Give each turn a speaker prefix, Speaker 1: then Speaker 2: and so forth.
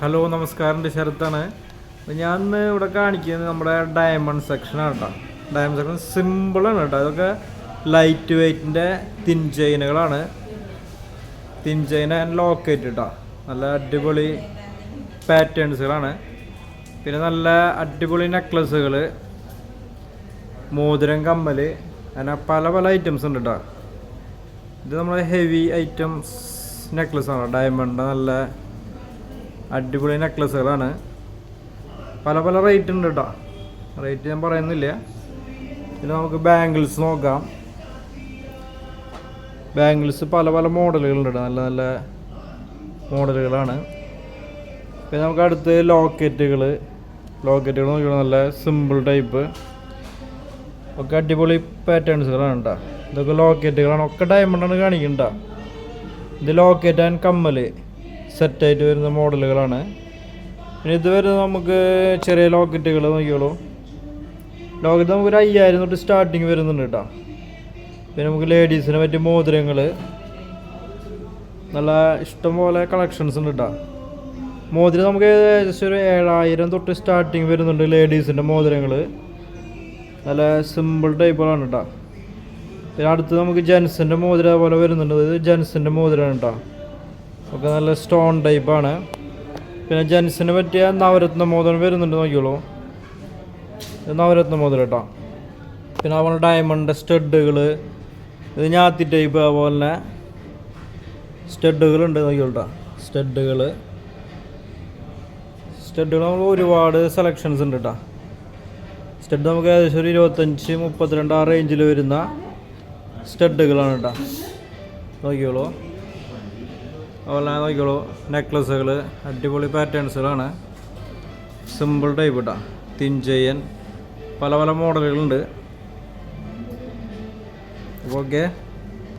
Speaker 1: Hello നമസ്കാരം. ശരത്താണ്. ഞാൻ ഇവിടെ കാണിക്കുന്നത് നമ്മുടെ ഡയമണ്ട് സെക്ഷനാണ് കേട്ടോ. ഡയമണ്ട് സെക്ഷൻ സിമ്പിളാണ് കേട്ടോ. അതൊക്കെ ലൈറ്റ് വെയ്റ്റിന്റെ തിൻ ചെയിനുകളാണ് തിൻ ചെയിൻ ആൻഡ് ലോക്കറ്റ് കേട്ടോ നല്ല അടിപൊളി പാറ്റേൺസുകളാണ് പിന്നെ നല്ല അടിപൊളി നെക്ലസ്സുകൾ മോതിരം കമ്മൽ അങ്ങനെ പല പല ഐറ്റംസ് ഉണ്ട് കേട്ടോ ഇത് നമ്മുടെ ഹെവി ഐറ്റംസ് നെക്ലസ് ആണ്. ഡയമണ്ട് നല്ല അടിപൊളി നെക്ലസ്സുകളാണ് പല പല റേറ്റ് ഉണ്ട് കേട്ടോ റേറ്റ് ഞാൻ പറയുന്നില്ല. പിന്നെ നമുക്ക് ബാംഗിൾസ് നോക്കാം. ബാംഗിൾസ് പല പല മോഡലുകളുണ്ട് കേട്ടോ നല്ല നല്ല മോഡലുകളാണ് പിന്നെ നമുക്ക് അടുത്ത് ലോക്കറ്റുകൾ ലോക്കറ്റുകൾ നോക്കിയാൽ നല്ല സിമ്പിൾ ടൈപ്പ് ഒക്കെ അടിപൊളി പാറ്റേൺസുകളാണ് കേട്ടോ ഇതൊക്കെ ലോക്കറ്റുകളാണ് ഒക്കെ ഡയമണ്ടാണ് കാണിക്കണ്ട ഇത് ലോക്കറ്റ് ആൻഡ് കമ്മൽ സെറ്റായിട്ട് വരുന്ന മോഡലുകളാണ്. പിന്നെ ഇതുവരെ നമുക്ക് ചെറിയ ലോക്കറ്റുകൾ നോക്കിയോളൂ ലോക്കറ്റ് നമുക്ക് ഒരു അയ്യായിരം തൊട്ട് സ്റ്റാർട്ടിങ് വരുന്നുണ്ട് കേട്ടോ. പിന്നെ നമുക്ക് ലേഡീസിന് പറ്റിയ മോതിരങ്ങൾ നല്ല ഇഷ്ടംപോലെ കളക്ഷൻസ് ഉണ്ട് കേട്ടോ. മോതിരം നമുക്ക് ഏകദേശം ഒരു ഏഴായിരം തൊട്ട് സ്റ്റാർട്ടിങ് വരുന്നുണ്ട് ലേഡീസിന്റെ മോതിരങ്ങൾ നല്ല സിമ്പിൾ ടൈപ്പുകളാണ് കേട്ടോ. പിന്നെ അടുത്ത് നമുക്ക് ജെൻസിന്റെ മോതിരം പോലെ വരുന്നുണ്ട്. ഇത് ജെൻസിന്റെ മോതിരമാണ് കേട്ടോ. ഒക്കെ നല്ല സ്റ്റോൺ ടൈപ്പാണ് പിന്നെ ജെൻസിന് പറ്റിയ നവരത്ന മോതിരം വരുന്നുണ്ട് നോക്കിയോളൂ നവരത്ന മോതിരം കേട്ടോ. പിന്നെ അതുപോലെ ഡയമണ്ട് സ്റ്റഡുകൾ ഇത് ഞാത്തി ടൈപ്പ് അതുപോലെ തന്നെ സ്റ്റഡുകളുണ്ട് നോക്കിയോളൂ കേട്ടോ സ്റ്റഡുകൾ സ്റ്റഡുകൾ ഒരുപാട് സെലക്ഷൻസ് ഉണ്ട് കേട്ടോ സ്റ്റഡ് നമുക്ക് ഏകദേശം ഒരു ഇരുപത്തഞ്ച് മുപ്പത്തിരണ്ട് ആ റേഞ്ചിൽ വരുന്ന സ്റ്റഡുകളാണ് കേട്ടോ നോക്കിയോളൂ അതുപോലെ നോക്കിക്കോളൂ. നെക്ലസ്സുകൾ അടിപൊളി പാറ്റേൺസുകളാണ്. സിമ്പിൾ ടൈപ്പ് കേട്ടോ തിഞ്ചയ്യൻ ചെയ്യൻ പല പല മോഡലുകളുണ്ട്. ഓക്കെ.